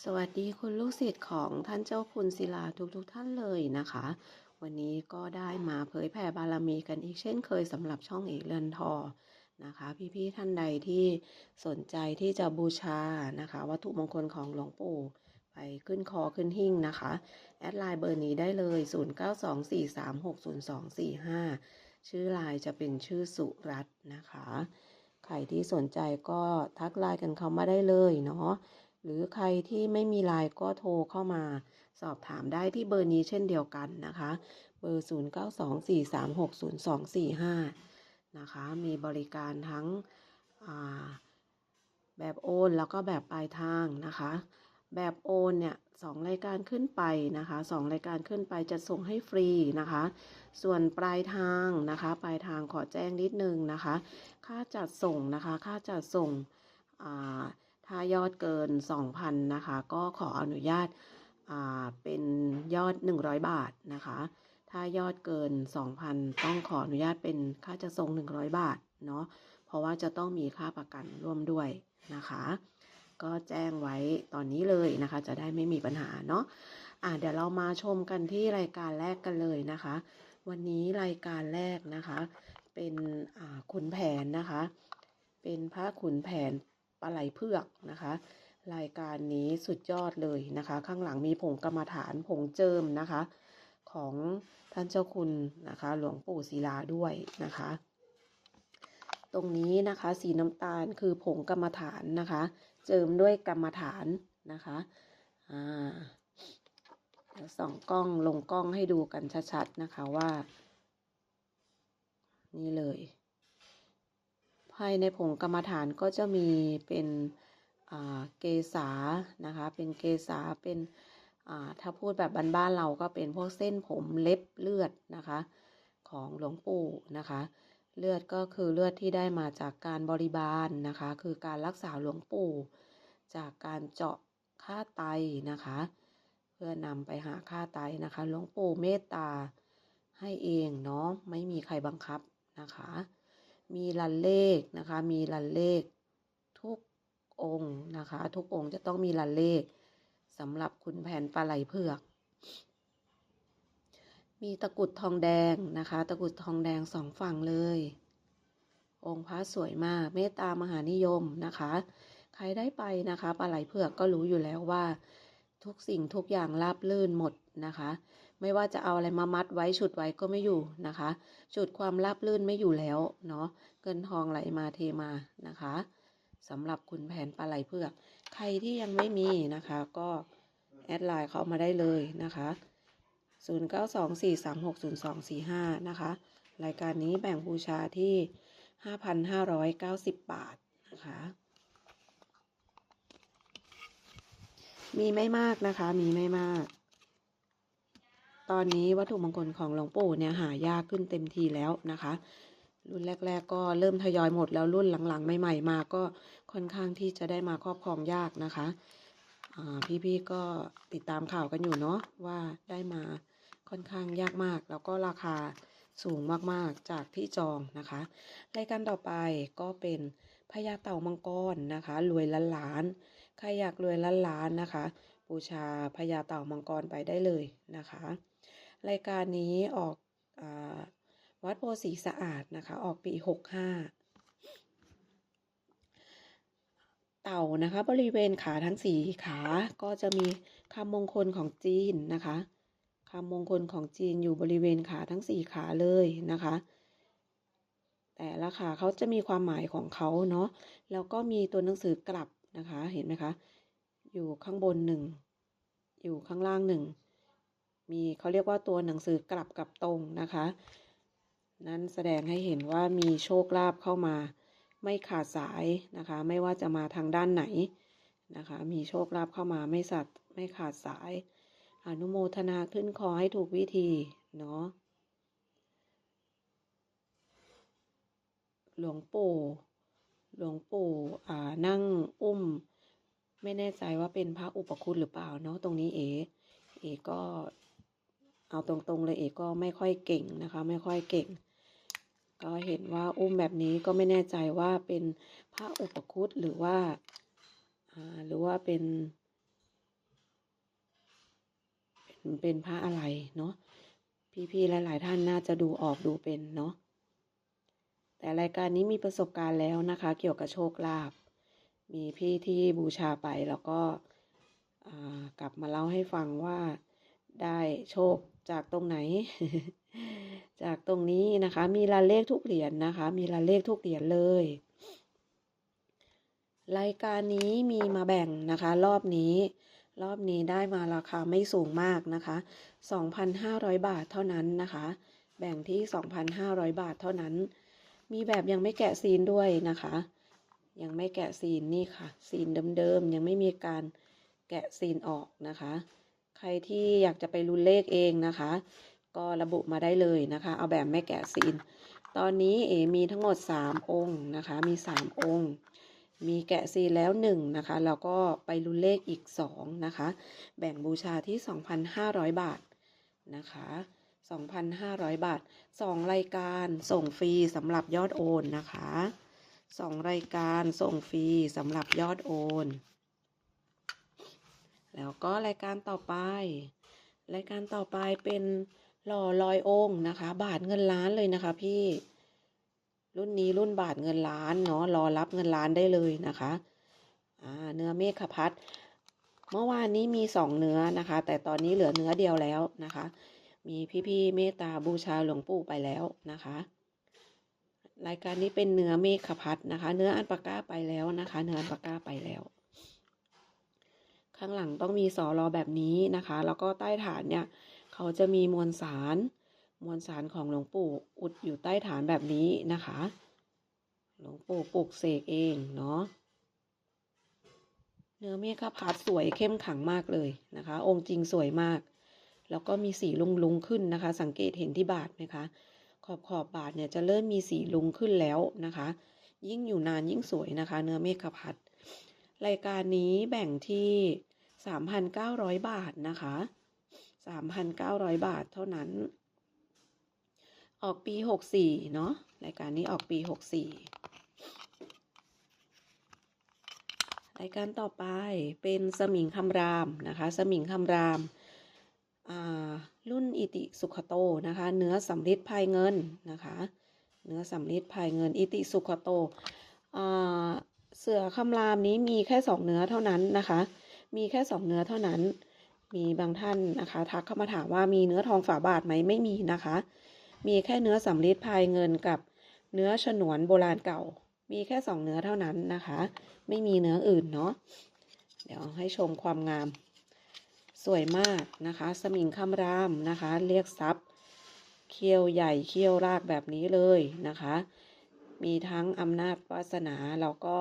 สวัสดีคุณลูกศิษย์ของท่านเจ้าคุณศิลาทุกๆทท่านเลยนะคะ วันนี้ก็ได้มาเผยแผ่บารมีกันอีกเช่นเคยสำหรับช่องเอกเรือนทอนะคะ พี่ๆท่านใดที่สนใจที่จะบูชานะคะ วัตถุมงคลของหลวงปู่ไปขึ้นคอขึ้นหิ้งนะคะ แอดไลน์เบอร์นี้ได้เลย 0924360245 ชื่อไลน์จะเป็นชื่อสุรัตน์นะคะ ใครที่สนใจก็ทักไลน์กันเข้ามาได้เลยเนาะ หรือใครที่ไม่มีไลน์ก็โทรเข้ามา สอบถามได้ที่เบอร์นี้เช่นเดียวกันนะคะ เบอร์ 0924360245 นะคะ มีบริการทั้งแบบโอนแล้วก็แบบปลายทางนะคะ แบบโอนเนี่ยสองรายการขึ้นไปนะคะสองรายการขึ้นไปจะส่งให้ฟรีนะคะ ส่วนปลายทางนะคะ ปลายทางขอแจ้งนิดนึงนะคะ ค่าจัดส่งนะคะ ค่าจัดส่งอ่า ถ้ายอดเกิน 2,000นะคะ ก็ขออนุญาตเป็นยอด 100 บาทนะคะ ถ้ายอดเกิน 2,000 ต้องขออนุญาตเป็นค่าจะส่ง100 บาทเนาะ เพราะว่าจะต้องมีค่าประกันร่วมด้วยนะคะ ก็แจ้งไว้ตอนนี้เลยนะคะ จะได้ไม่มีปัญหาเนาะะเดี๋ยวเรามาชมกันที่รายการแรกกันเลยนะคะ วันนี้รายการแรกนะคะ เป็นขุนแผนนะคะ เป็นพระขุนแผน ปลาไหลเพือกนะคะ รายการนี้สุดยอดเลยนะคะ ข้างหลังมีผงกรรมฐานผงเจิมนะคะ ของท่านเจ้าคุณนะคะ หลวงปู่ศิลาด้วยนะคะ ตรงนี้นะคะสีน้ำตาลคือผงกรรมฐานนะคะ เจิมด้วยกรรมฐานนะคะอ่าเดี๋ยวส่องกล้องลงกล้องให้ดูกันชัดๆนะคะว่า นี่เลยายในผงกรรมฐานก็จะมีเป็นเกษานะคะ เป็นเกษาเป็นถ้าพูดแบบบ้านๆเราก็เป็นพวกเส้นผมเล็บเลือดนะคะ ของหลวงปู่นะคะ เลือดก็คือเลือดที่ได้มาจากการบริบาลนะคะ คือการรักษาหลวงปู่ จากการเจาะค่าไตนะคะ เพื่อนำไปหาค่าไตนะคะหลวงปู่เมตตาให้เองเนาะไม่มีใครบังคับนะคะ มีลันเลขนะคะ มีลันเลข ทุกองค์นะคะ ทุกองค์จะต้องมีลันเลขสำหรับคุณแผนปลาไหลเผือก มีตะกุดทองแดงนะคะ ตะกุดทองแดงสองฝั่งเลย องค์พระสวยมากเมตตามหานิยมนะคะ ใครได้ไปนะคะปลาไหลเผือกก็รู้อยู่แล้วว่า ทุกสิ่งทุกอย่างราบลื่นหมดนะคะ ไม่ว่าจะเอาอะไรมามัดไว้ฉุดไว้ก็ไม่อยู่นะคะฉุดความราบลื่นไม่อยู่แล้วเนาะเงินทองไหลมาเทมานะคะสำหรับคุณแผนปลาไหลเผือกใครที่ยังไม่มีนะคะ ก็แอดไลน์เข้ามาได้เลยนะคะ0924360245นะคะ รายการนี้แบ่งบูชาที่ 5,590 บาทนะคะ มีไม่มากนะคะ มีไม่มาก ตอนนี้วัตถุมงคลของหลวงปู่เนี่ยหายากขึ้นเต็มทีแล้วนะคะ รุ่นแรก ๆ ก็เริ่มทยอยหมดแล้วรุ่นหลังๆ ใหม่ๆมาก็ค่อนข้างที่จะได้มาครอบครองยากนะคะพี่ๆก็ติดตามข่าวกันอยู่เนาะว่าได้มาค่อนข้างยากมาก แล้วก็ราคาสูงมากๆจากที่จองนะคะรายการต่อไปก็เป็นพญาเต่ามังกรนะคะรวยล้านล้านใครอยากรวยล้านล้านนะคะ บูชาพญาเต่ามังกรไปได้เลยนะคะ รายการนี้ออกอวัดโพสีสะอาดนะคะ ออกปี 65 เต่านะคะ บริเวณขาทั้งสี่ขาก็จะมีคำมงคลของจีนนะคะคำมงคลของจีนอยู่บริเวณขาทั้งสี่ขาเลยนะคะ แต่ละขาเขาจะมีความหมายของเขาเนาะแล้วก็มีตัวหนังสือกลับนะคะ เห็นไหมคะ อยู่ข้างบนหนึ่งอยู่ข้างล่างหนึ่ง มีเขาเรียกว่าตัวหนังสือกลับกับตรงนะคะ นั้นแสดงให้เห็นว่ามีโชคลาภเข้ามาไม่ขาดสายนะคะ ไม่ว่าจะมาทางด้านไหนนะคะ มีโชคลาภเข้ามาไม่สัตว์ไม่ขาดสาย อนุโมทนาขึ้นคอให้ถูกวิธีเนาะหลวงปู่หลวงปู่อ่านั่งอุ้ม ไม่แน่ใจว่าเป็นพระอุปคุตหรือเปล่าเนาะตรงนี้เอเอก็ เอาตรงๆเลยเอกก็ไม่ค่อยเก่งนะคะ ไม่ค่อยเก่ง ก็เห็นว่าอุ้มแบบนี้ก็ไม่แน่ใจว่าเป็นพระอุปคุตหรือว่าหรือว่าเป็น เป็นพระอะไรเนาะพี่ๆหลาย ๆ ท่านน่าจะดูออกดูเป็นเนาะแต่รายการนี้มีประสบการณ์แล้วนะคะ เกี่ยวกับโชคลาภมีพี่ที่บูชาไปแล้วก็กลับมาเล่าให้ฟังว่าได้โชค จากตรงไหน จากตรงนี้นะคะ มีลานเลขทุกเหรียญนะคะ มีลานเลขทุกเหรียญเลย รายการนี้มีมาแบ่งนะคะ รอบนี้ รอบนี้ได้มาราคาไม่สูงมากนะคะ 2,500 บาทเท่านั้นนะคะ แบ่งที่ 2,500 บาทเท่านั้น มีแบบยังไม่แกะซีนด้วยนะคะ ยังไม่แกะซีนนี่ค่ะ ซีนเดิมๆยังไม่มีการแกะซีนออกนะคะ ใครที่อยากจะไปรุนเลขเองนะคะ ก็ระบุมาได้เลยนะคะ เอาแบบไม่แกะซีน ตอนนี้เอมีทั้งหมด 3 องค์นะคะ มี 3 องค์ มีแกะซีนแล้ว 1 นะคะ แล้วก็ไปรุนเลขอีก 2 นะคะ แบ่งบูชาที่ 2,500 บาทนะคะ2,500 บาท 2 รายการส่งฟรีสำหรับยอดโอนนะคะ 2 รายการส่งฟรีสำหรับยอดโอน แล้วก็รายการต่อไป รายการต่อไปเป็นหล่อลอยองค์นะคะ บาทเงินล้านเลยนะคะพี่ รุ่นนี้รุ่นบาทเงินล้านเนาะรอรับเงินล้านได้เลยนะคะอ่าเนื้อเมฆพัดเมื่อวานนี้มีสองเนื้อนะคะ แต่ตอนนี้เหลือเนื้อเดียวแล้วนะคะ มีพี่ๆเมตตาบูชาหลวงปู่ไปแล้วนะคะ รายการนี้เป็นเนื้อเมฆพัดนะคะ เนื้ออันปาก้าไปแล้วนะคะ เนื้ออันปาก้าไปแล้ว ข้างหลังต้องมีสอรอแบบนี้นะคะ แล้วก็ใต้ฐานเนี่ย เขาจะมีมวลสาร มวลสารของหลวงปู่อุดอยู่ใต้ฐานแบบนี้นะคะ หลวงปู่ปลุกเสกเองเนาะเนื้อเมฆพัดสวยเข้มขังมากเลยนะคะ องค์จริงสวยมาก แล้วก็มีสีลุงลุงขึ้นนะคะ สังเกตเห็นที่บาทไหมคะ ขอบขอบบาทเนี่ยจะเริ่มมีสีลุงขึ้นแล้วนะคะ ยิ่งอยู่นานยิ่งสวยนะคะ เนื้อเมฆพัดรายการนี้แบ่งที่ 3,900 บาทนะคะ 3,900 บาทเท่านั้น ออกปี 64 เนาะรายการนี้ออกปี 64 รายการต่อไปเป็นสมิงคำรามนะคะ สมิงคำรามอ่ารุ่นอิติสุขโตนะคะ เนื้อสำริดภายเงินนะคะ เนื้อสำริดภายเงิน อิติสุขโตอ่าเสือคำรามนี้มีแค่สองเนื้อเท่านั้นนะคะ มีแค่สองเนื้อเท่านั้น มีบางท่านนะคะ ทักเข้ามาถามว่ามีเนื้อทองฝาบาทไหมไม่มีนะคะ มีแค่เนื้อสำริดพายเงินกับเนื้อฉนวนโบราณเก่า มีแค่สองเนื้อเท่านั้นนะคะ ไม่มีเนื้ออื่นเนาะ เดี๋ยวให้ชมความงาม สวยมากนะคะ สมิงคำรามนะคะ เรียกซับเคี้ยวใหญ่เคี้ยวรากแบบนี้เลยนะคะ มีทั้งอำนาจวาสนาแล้วก็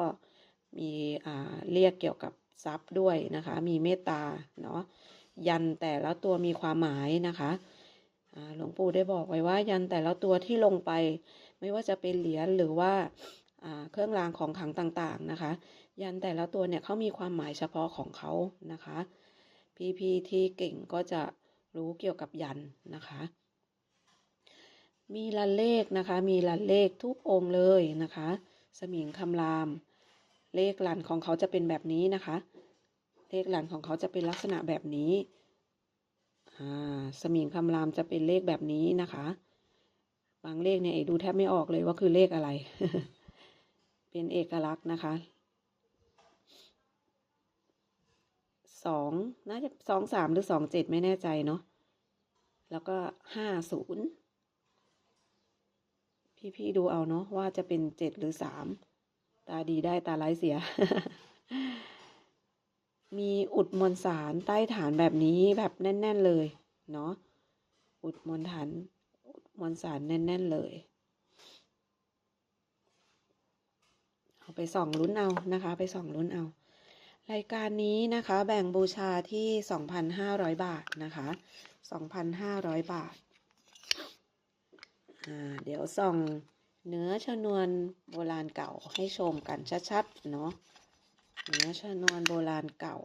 มีอ่าเรียกเกี่ยวกับ ทรัพย์ด้วยนะคะ มีเมตตาเนาะยันแต่ละตัวมีความหมายนะคะหลวงปู่ได้บอกไว้ว่า ยันแต่ละตัวที่ลงไป ไม่ว่าจะเป็นเหรียญหรือว่าเครื่องรางของขลังต่างๆนะคะ ยันแต่ละตัวเนี่ยเขามีความหมายเฉพาะของเขานะคะพี่ๆที่เก่งก็จะรู้เกี่ยวกับยันนะคะมีลันเลขนะคะ มีลันเลขทุกองค์เลยนะคะ สมิงคำราม เลขลันของเขาจะเป็นแบบนี้นะคะ เลขหลันของเขาจะเป็นลักษณะแบบนี้อ่าสมิงคำรามจะเป็นเลขแบบนี้นะคะ บางเลขเนี่ยเอกดูแทบไม่ออกเลยว่าคือเลขอะไร เป็นเอกลักษณ์นะคะสองน่าจะสองสามหรือสองเจ็ดไม่แน่ใจเนาะแล้วก็ห้าศูนย์พี่ๆดูเอาเนาะว่าจะเป็นเจ็ดหรือสามตาดีได้ตาร้ายเสีย มีอุดมวลสารใต้ฐานแบบนี้แบบแน่น ๆ เลยเนาะอุดมวลฐานอุดมวลสารแน่น ๆ เลยเอาไปส่องลุ้นเอานะคะ ไปส่องลุ้นเอา รายการนี้นะคะแบ่งบูชาที่ 2,500 บาทนะคะ 2,500 บาทอ่าเดี๋ยวส่องเนื้อชนวนโบราณเก่าให้ชมกันชัด ๆ เนาะ เนื้อชนวนโบราณเก่า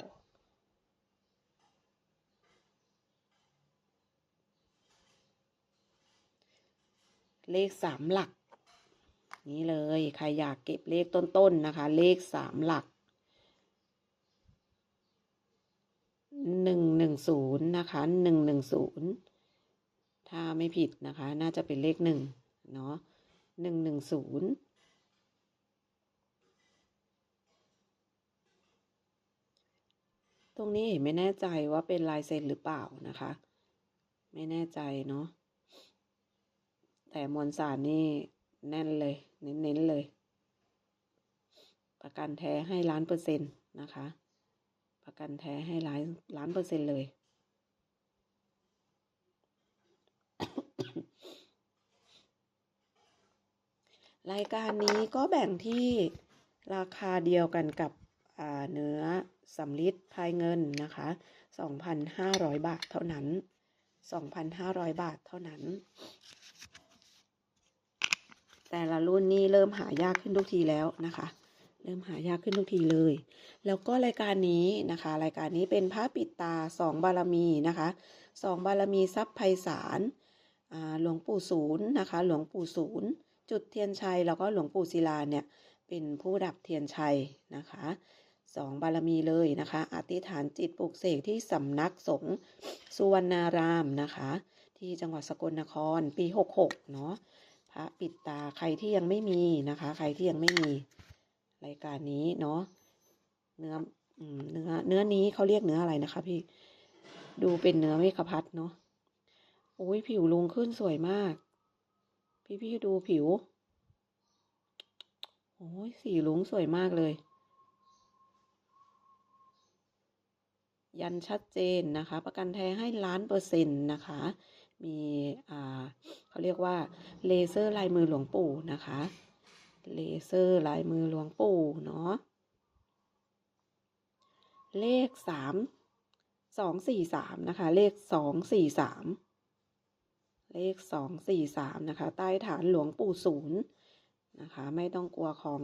เลขสามหลัก นี่เลย ใครอยากเก็บเลขต้นๆนะคะ เลขสามหลักหนึ่งหนึ่งศูนย์นะคะหนึ่งหนึ่งศูนย์ถ้าไม่ผิดนะคะ น่าจะเป็นเลขหนึ่งเนาะหนึ่งหนึ่งศูนย์ ตรงนี้ไม่แน่ใจว่าเป็นลายเซ็นหรือเปล่านะคะ ไม่แน่ใจเนาะแต่มวลสารนี่แน่นเลย เน้นๆเลย ประกันแท้ให้ล้านเปอร์เซ็นต์นะคะ ประกันแท้ให้ล้านล้านเปอร์เซ็นต์เลย รายการนี้ก็แบ่งที่ราคาเดียวกันกับเนื้อ สำลิดพายเงินนะคะ 2,500 บาทเท่านั้น 2,500 บาทเท่านั้น แต่ละรุ่นนี้เริ่มหายากขึ้นทุกทีแล้วนะคะ เริ่มหายากขึ้นทุกทีเลย แล้วก็รายการนี้นะคะ รายการนี้เป็นพระปิดตาสองบารมีนะคะสองบารมีทรัพย์ไพศาลหลวงปู่ศูนย์นะคะ หลวงปู่ศูนย์จุดเทียนชัยแล้วก็หลวงปู่ศิลาเนี่ยเป็นผู้ดับเทียนชัยนะคะ สองบารมีเลยนะคะ อธิษฐานจิตปลุกเสกที่สำนักสงฆ์สุวรรณารามนะคะ ที่จังหวัดสกลนครปี 66 เนาะพระปิดตาใครที่ยังไม่มีนะคะ ใครที่ยังไม่มีรายการนี้เนาะเนื้อเนื้อเนื้อนี้เขาเรียกเนื้ออะไรนะคะ พี่ดูเป็นเนื้อเมฆพัดเนาะโอ้ยผิวลุงขึ้นสวยมาก พี่พี่ดูผิวโอ้ยสีลุงสวยมากเลย ยันชัดเจนนะคะ ประกันแท้ให้ล้านเปอร์เซ็นต์นะคะ มีเขาเรียกว่าเลเซอร์ลายมือหลวงปู่นะคะ เลเซอร์ลายมือหลวงปู่เนาะ เลขสามสองสี่สามนะคะ เลขสองสี่สามเลขสองสี่สามนะคะ ใต้ฐานหลวงปู่ศูนย์นะคะ ไม่ต้องกลัวของ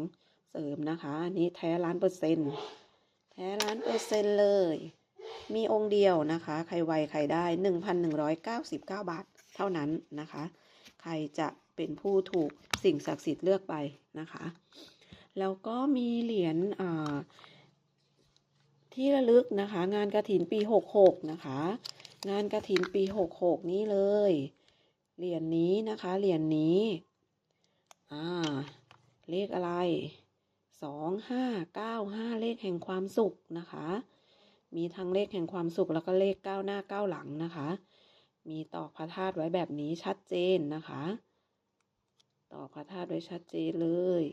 เสริมนะคะ อันนี้แท้ล้านเปอร์เซ็นต์แท้ล้านเปอร์เซ็นต์เลย มีองค์เดียวนะคะ ใครไวใครได้ 1,199 บาทเท่านั้นนะคะ ใครจะเป็นผู้ถูกสิ่งศักดิ์สิทธิ์เลือกไปนะคะ แล้วก็มีเหรียญที่ระลึกนะคะ งานกระถินปี 66 นะคะ งานกระถินปี 66 นี้เลย เหรียญนนี้นะคะ เหรียญนนี้อ่าเลขอะไร2595เลขแห่งความสุขนะคะ มีทั้งเลขแห่งความสุขแล้วก็เลขก้าวหน้าก้าวหลังนะคะ มีตอกพระธาตุไว้แบบนี้ชัดเจนนะคะ ตอกพระธาตุไว้ชัดเจนเลย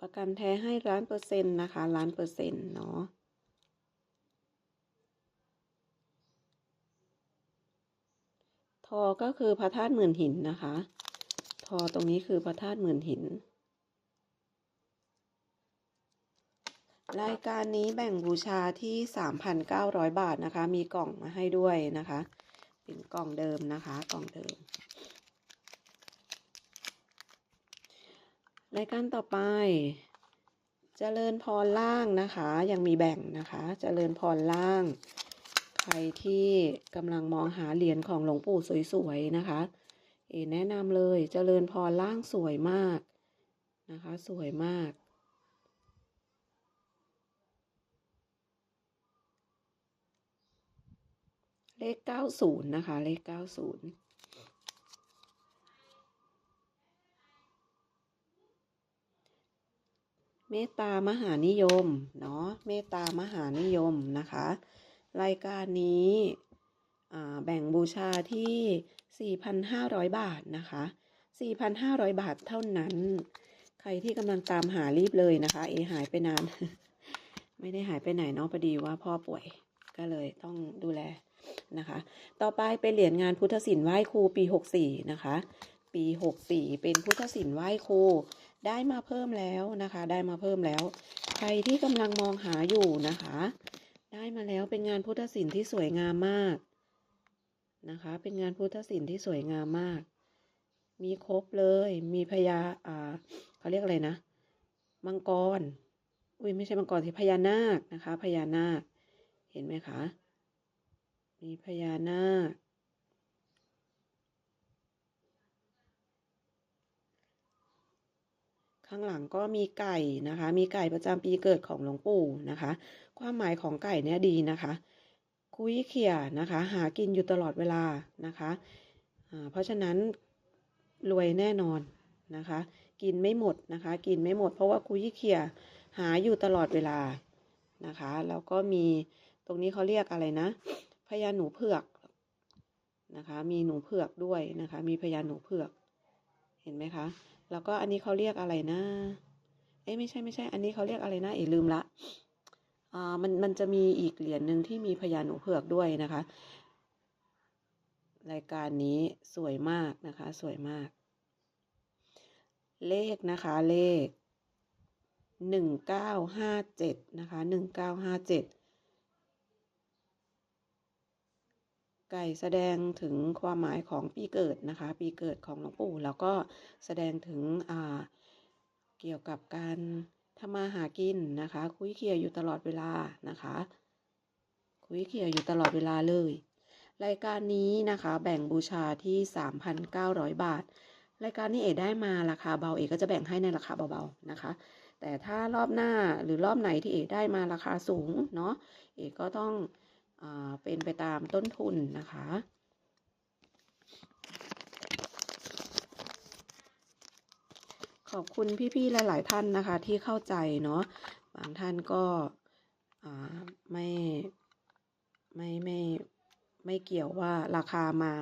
ประกันแท้ให้ล้านเปอร์เซ็นต์นะคะล้านเปอร์เซ็นต์เนาะทอก็คือพระธาตุหมื่นหินนะคะ อตรงนี้คือพระธาตุหมื่นหิน รายการนี้แบ่งบูชาที่ 3,900 บาทนะคะ มีกล่องมาให้ด้วยนะคะ เป็นกล่องเดิมนะคะ กล่องเดิม รายการต่อไปจเจริญพรล่างนะคะ ยังมีแบ่งนะคะจเจริญพรล่าง ใครที่กำลังมองหาเหรียญของหลวงปู่สวยๆนะคะ เอแนะนำเลยเจริญพรล่างสวยมากนะคะ สวยมาก เลขเก้าศูนย์นะคะ เลขเก้าศูนย์เมตตามหานิยม เนาะเมตตามหานิยมนะคะ รายการนี้ แบ่งบูชาที่ 4,500 บาทนะคะ 4,500 บาทเท่านั้น ใครที่กำลังตามหารีบเลยนะคะ เอหายไปนาน ไม่ได้หายไปไหนเนาะพอดีว่าพ่อป่วยก็เลยต้องดูแลนะคะ ต่อไปเป็นเหรียญงานพุทธศิลป์ไหว้ครูปี 64 นะคะ ปี 64 เป็นพุทธศิลป์ไหว้ครูได้มาเพิ่มแล้วนะคะ ได้มาเพิ่มแล้ว ใครที่กำลังมองหาอยู่นะคะ ได้มาแล้วเป็นงานพุทธศิลป์ที่สวยงามมาก นะคะ เป็นงานพุทธศิลป์ที่สวยงามมาก มีครบเลย มีพญาอ่าเขาเรียกอะไรนะ มังกร อุ้ยไม่ใช่มังกรที่พญานาคนะคะ พญานาค เห็นไหมคะ มีพญานาค ข้างหลังก็มีไก่นะคะ มีไก่ประจำปีเกิดของหลวงปู่นะคะ ความหมายของไก่เนี่ยดีนะคะ คุยเขี่ยนะคะ หากินอยู่ตลอดเวลานะคะเพราะฉะนั้นรวยแน่นอนนะคะ กินไม่หมดนะคะ กินไม่หมด เพราะว่าคุยเขี่ยหาอยู่ตลอดเวลานะคะแล้วก็มีตรงนี้เขาเรียกอะไรนะพญาหนูเผือกนะคะ มีหนูเผือกด้วยนะคะ มีพญาหนูเผือก เห็นไหมคะ แล้วก็อันนี้เขาเรียกอะไรนะ เอ้ไม่ใช่ไม่ใช่ อันนี้เขาเรียกอะไรนะเอ๋ลืมละ มันมันจะมีอีกเหรียญหนึ่งที่มีพญาหนูเผือกด้วยนะคะ รายการนี้สวยมากนะคะ สวยมาก เลขนะคะเลขหนึ่งเก้าห้าเจ็ดนะคะหนึ่งเก้าห้าเจ็ดไก่แสดงถึงความหมายของปีเกิดนะคะ ปีเกิดของหลวงปู่แล้วก็แสดงถึงเกี่ยวกับการ ทำมาหากินนะคะ คุยเคียอยู่ตลอดเวลานะคะ คุยเคียอยู่ตลอดเวลาเลย รายการนี้นะคะแบ่งบูชาที่ 3,900 บาท รายการนี้เอกได้มาราคาเบาเอกก็จะแบ่งให้ในราคาเบาๆนะคะ แต่ถ้ารอบหน้าหรือรอบไหนที่เอกได้มาราคาสูงเนาะเอกก็ต้องอเป็นไปตามต้นทุนนะคะ ขอบคุณพี่ๆหลาย ๆ ท่านนะคะที่เข้าใจเนาะบางท่านก็ไม่ไม่ไม่ไม่เกี่ยวว่าราคามา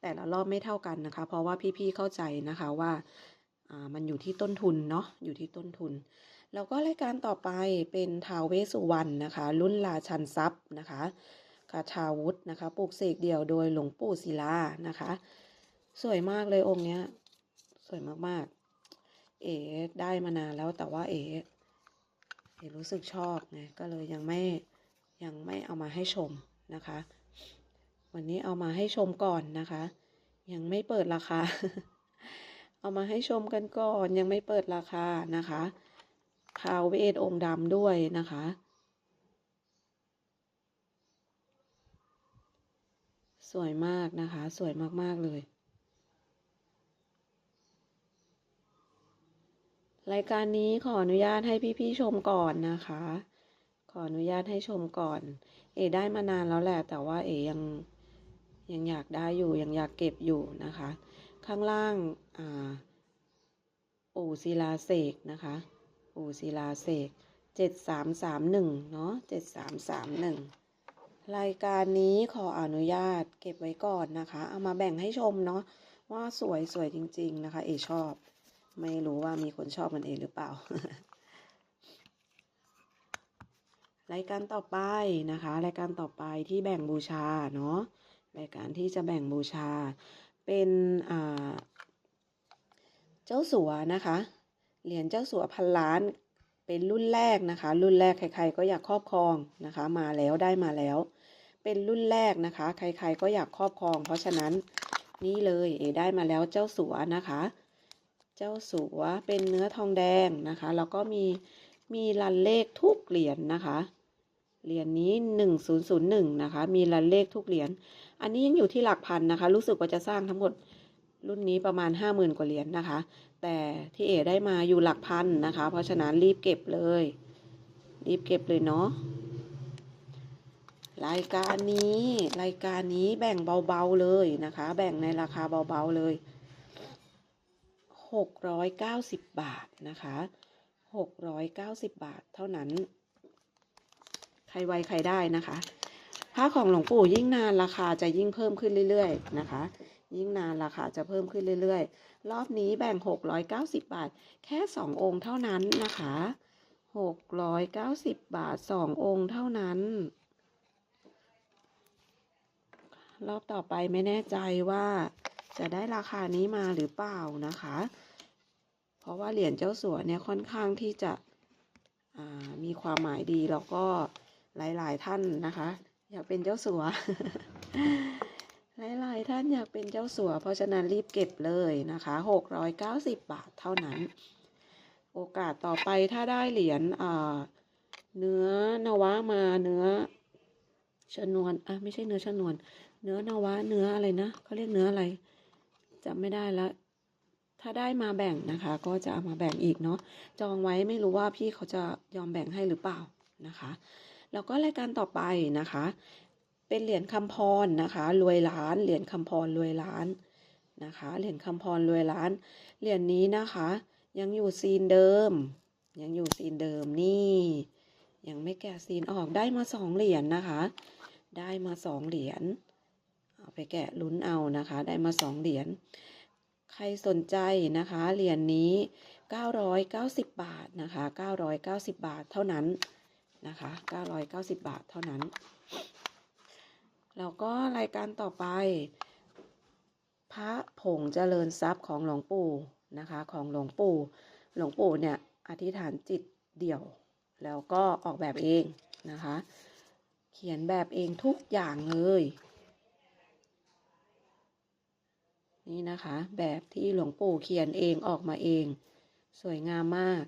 แต่ละรอบไม่เท่ากันนะคะ เพราะว่าพี่ๆเข้าใจนะคะว่ามันอยู่ที่ต้นทุนเนาะอยู่ที่ต้นทุน แล้วก็รายการต่อไปเป็นทาวเวสสุวรรณนะคะ รุ่นราชันทรัพย์นะคะคาชาวุธนะคะปลูกเสกเดี่ยวโดยหลวงปู่ศิลานะคะ สวยมากเลยองค์เนี้ย สวยมากๆ เอ๋ได้มานานแล้วแต่ว่าเอ๋เอ๋รู้สึกชอบไงก็เลยยังไม่ยังไม่เอามาให้ชมนะคะ วันนี้เอามาให้ชมก่อนนะคะ ยังไม่เปิดราคา เอามาให้ชมกันก่อนยังไม่เปิดราคานะคะพาวเวทองค์ดำด้วยนะคะสวยมากนะคะ สวยมาก ๆ เลย รายการนี้ขออนุญาตให้พี่ๆชมก่อนนะคะ ขออนุญาตให้ชมก่อน เอได้มานานแล้วแหละ แต่ว่าเอยังยังอยากได้อยู่ยังอยากเก็บอยู่นะคะ ข้างล่างอ่าปู่ศิลาเสกนะคะปู่ศิลาเสกเจ็ดสามสามหนึ่งเนาะเจ็ดสามสามหนึ่งรายการนี้ขออนุญาตเก็บไว้ก่อนนะคะ เอามาแบ่งให้ชมเนาะว่าสวยสวยจริง ๆ นะคะ เอชอบ ไม่รู้ว่ามีคนชอบมันเองหรือเปล่า รายการต่อไปนะคะ รายการต่อไปที่แบ่งบูชาเนาะรายการที่จะแบ่งบูชาเป็นอ่าเจ้าสัวนะคะเหรียญเจ้าสัวพันล้านเป็นรุ่นแรกนะคะ รุ่นแรกใครๆก็อยากครอบครองนะคะ มาแล้วได้มาแล้ว เป็นรุ่นแรกนะคะ ใครๆก็อยากครอบครอง เพราะฉะนั้นนี่เลยเอได้มาแล้วเจ้าสัวนะคะ เจ้าสัวเป็นเนื้อทองแดงนะคะ แล้วก็มีมีรันเลขทุกเหรียญนะคะ เหรียญนี้หนึ่งศูนย์ศูนย์หนึ่งนะคะ มีรันเลขทุกเหรียญ อันนี้ยังอยู่ที่หลักพันนะคะ รู้สึกว่าจะสร้างทั้งหมดรุ่นนี้ประมาณห้าหมื่นกว่าเหรียญนะคะ แต่ที่เอได้มาอยู่หลักพันนะคะ เพราะฉะนั้นรีบเก็บเลย รีบเก็บเลยเนาะรายการนี้รายการนี้แบ่งเบาๆเลยนะคะ แบ่งในราคาเบาๆเลย หกร้อยเก้าสิบบาทนะคะหกร้อยเก้าสิบบาทเท่านั้น ใครไวใครได้นะคะผ้าของหลวงปู่ยิ่งนานราคาจะยิ่งเพิ่มขึ้นเรื่อยๆนะคะ ยิ่งนานราคาจะเพิ่มขึ้นเรื่อยๆ รอบนี้แบ่งหกร้อยเก้าสิบบาท แค่สององค์เท่านั้นนะคะหกร้อยเก้าสิบบาทสององค์เท่านั้นรอบต่อไปไม่แน่ใจว่า จะได้ราคานี้มาหรือเปล่านะคะ เพราะว่าเหรียญเจ้าสัวเนี่ยค่อนข้างที่จะมีความหมายดีแล้วก็หลาย ๆ ท่านนะคะ อยากเป็นเจ้าสัว หลาย ๆ ท่านอยากเป็นเจ้าสัว เพราะฉะนั้นรีบเก็บเลยนะคะหกร้อยเก้าสิบบาทเท่านั้น โอกาสต่อไปถ้าได้เหรียญเนื้อนวะมาเนื้อชนวนอะไม่ใช่เนื้อชนวน เนื้อนวะเนื้ออะไรนะเขาเรียกเนื้ออะไร จำไม่ได้ละถ้าได้มาแบ่งนะคะ ก็จะเอามาแบ่งอีกเนาะจองไว้ไม่รู้ว่าพี่เขาจะยอมแบ่งให้หรือเปล่านะคะ แล้วก็รายการต่อไปนะคะ เป็นเหรียญคำพรนะคะรวยล้านเหรียญคำพรรวยล้านนะคะเหรียญคำพรรวยล้านเหรียญนี้นะคะ ยังอยู่ซีนเดิม ยังอยู่ซีนเดิมนี่ ยังไม่แกะซีนออกได้มาสองเหรียญนะคะ ได้มาสองเหรียญ เอาไปแกะลุ้นเอานะคะ ได้มาสองเหรียญ ใครสนใจนะคะ เหรียญนี้ 990 บาทนะคะ 990 บาทเท่านั้นนะคะ 990 บาทเท่านั้น แล้วก็รายการต่อไป พระผงเจริญทรัพย์ของหลวงปู่นะคะ ของหลวงปู่ หลวงปู่เนี่ยอธิษฐานจิตเดี่ยว แล้วก็ออกแบบเองนะคะ เขียนแบบเองทุกอย่างเลย นี่นะคะ แบบที่หลวงปู่เขียนเองออกมาเอง สวยงามมาก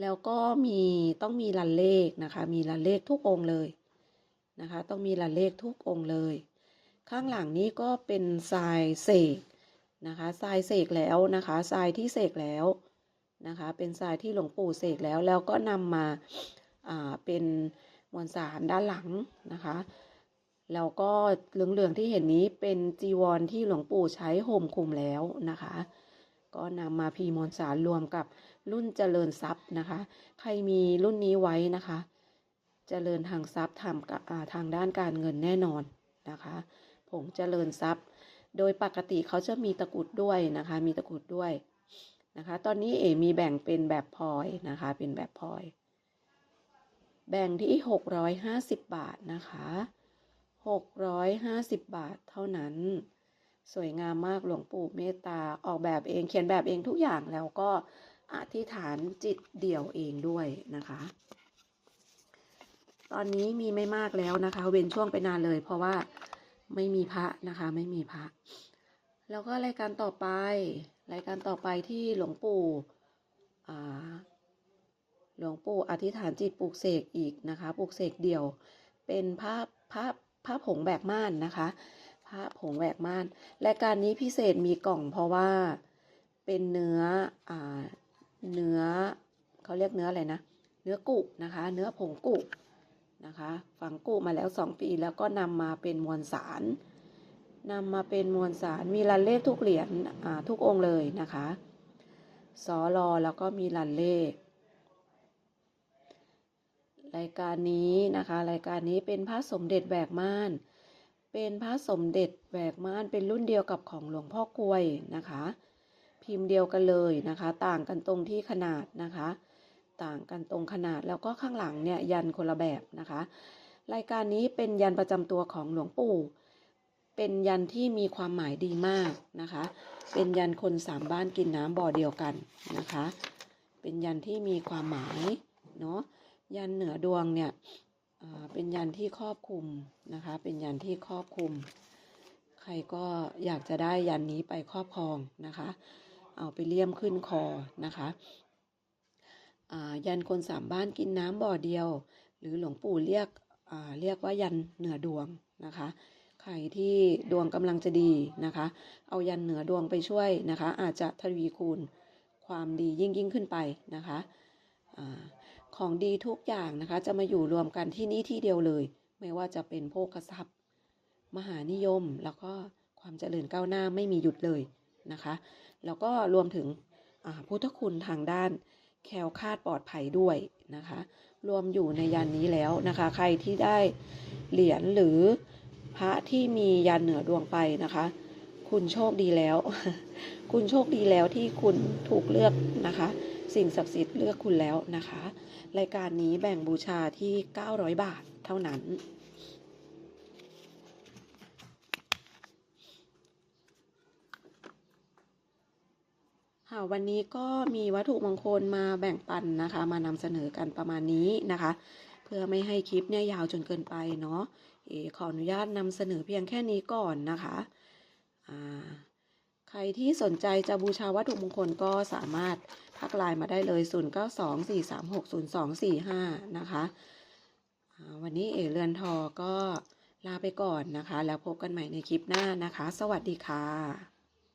แล้วก็มีต้องมีลันเลขนะคะ มีลันเลขทุกองค์เลยนะคะ ต้องมีลันเลขทุกองค์เลย ข้างหลังนี้ก็เป็นทรายเสกนะคะทรายเสกแล้วนะคะทรายที่เสกแล้วนะคะ เป็นทรายที่หลวงปู่เสกแล้วแล้วก็นำมาอ่าเป็นมวลสารด้านหลังนะคะ แล้วก็เหลืองๆที่เห็นนี้เป็นจีวรที่หลวงปู่ใช้ห่มคุมแล้วนะคะ ก็นำมาพีมวลสารรวมกับรุ่นเจริญทรัพย์นะคะ ใครมีรุ่นนี้ไว้นะคะ เจริญทางทรัพย์ทำกับอ่าทางด้านการเงินแน่นอนนะคะผงเจริญทรัพย์ โดยปกติเขาจะมีตะกุดด้วยนะคะ มีตะกุดด้วยนะคะ ตอนนี้เอมีแบ่งเป็นแบบพลอยนะคะ เป็นแบบพลอย แบ่งที่ 650 บาทนะคะ 650 บาทเท่านั้น สวยงามมากหลวงปู่เมตตาออกแบบเองเขียนแบบเองทุกอย่างแล้วก็อธิษฐานจิตเดี่ยวเองด้วยนะคะ ตอนนี้มีไม่มากแล้วนะคะ เว้นช่วงไปนานเลย เพราะว่าไม่มีพระนะคะ ไม่มีพระ แล้วก็รายการต่อไป รายการต่อไปที่หลวงปู่หลวงปู่อธิษฐานจิตปลูกเสกอีกนะคะ ปลูกเสกเดี่ยว เป็นพระพระพ ระผงแบกม่านนะคะพระผงแบกม่านรายการนี้พิเศษมีกล่องเพราะว่าเป็นเนื้ออ่าเนื้อเขาเรียกเนื้ออะไรนะเนื้อกุนะคะ เนื้อผงกุนะคะฝังกุมาแล้วสองปีแล้วก็นำมาเป็นมวลสารนำมาเป็นมวลสารมีรันเลขทุกเหรียญทุกองค์เลยนะคะสอรอแล้วก็มีรันเลข รายการนี้นะคะ รายการนี้เป็นพระสมเด็จแบกม่าน เป็นพระสมเด็จแบกม่านเป็นรุ่นเดียวกับของหลวงพ่อกลวยนะคะ พิมพ์เดียวกันเลยนะคะ ต่างกันตรงที่ขนาดนะคะ ต่างกันตรงขนาดแล้วก็ข้างหลังเนี่ยยันคนละแบบนะคะ รายการนี้เป็นยันประจำตัวของหลวงปู่ เป็นยันที่มีความหมายดีมากนะคะ เป็นยันคนสามบ้านกินน้ำบ่อเดียวกันนะคะ เป็นยันที่มีความหมายเนาะ ยันเหนือดวงเนี่ยเป็นยันที่ครอบคลุมนะคะ เป็นยันที่ครอบคลุม ใครก็อยากจะได้ยันนี้ไปครอบครองนะคะ เอาไปเลี่ยมขึ้นคอนะคะยันคนสามบ้านกินน้ำบ่อเดียว หรือหลวงปู่เรียกเรียกว่ายันเหนือดวงนะคะ ใครที่ดวงกำลังจะดีนะคะ เอายันเหนือดวงไปช่วยนะคะ อาจจะทวีคูณความดียิ่งยิ่งขึ้นไปนะคะอา ของดีทุกอย่างนะคะ จะมาอยู่รวมกันที่นี่ที่เดียวเลย ไม่ว่าจะเป็นโภคทรัพย์ มหานิยมแล้วก็ความเจริญก้าวหน้าไม่มีหยุดเลยนะคะ แล้วก็รวมถึงพุทธคุณทางด้านแคล้วคลาดปลอดภัยด้วยนะคะ รวมอยู่ในยันนี้แล้วนะคะ ใครที่ได้เหรียญหรือพระที่มียันเหนือดวงไปนะคะ คุณโชคดีแล้ว คุณโชคดีแล้วที่คุณถูกเลือกนะคะ สิ่งศักดิ์สิทธิ์เลือกคุณแล้วนะคะ รายการนี้แบ่งบูชาที่ 900 บาทเท่านั้น ค่ะวันนี้ก็มีวัตถุมงคลมาแบ่งปันนะคะ มานำเสนอกันประมาณนี้นะคะ เพื่อไม่ให้คลิปเนี่ยยาวจนเกินไปเนาะเอขออนุญาตนำเสนอเพียงแค่นี้ก่อนนะคะใครที่สนใจจะบูชาวัตถุมงคลก็สามารถ ทักไลน์มาได้เลย 0924360245 นะคะ วันนี้เอเรือนทอก็ลาไปก่อนนะคะ แล้วพบกันใหม่ในคลิปหน้านะคะ สวัสดีค่ะ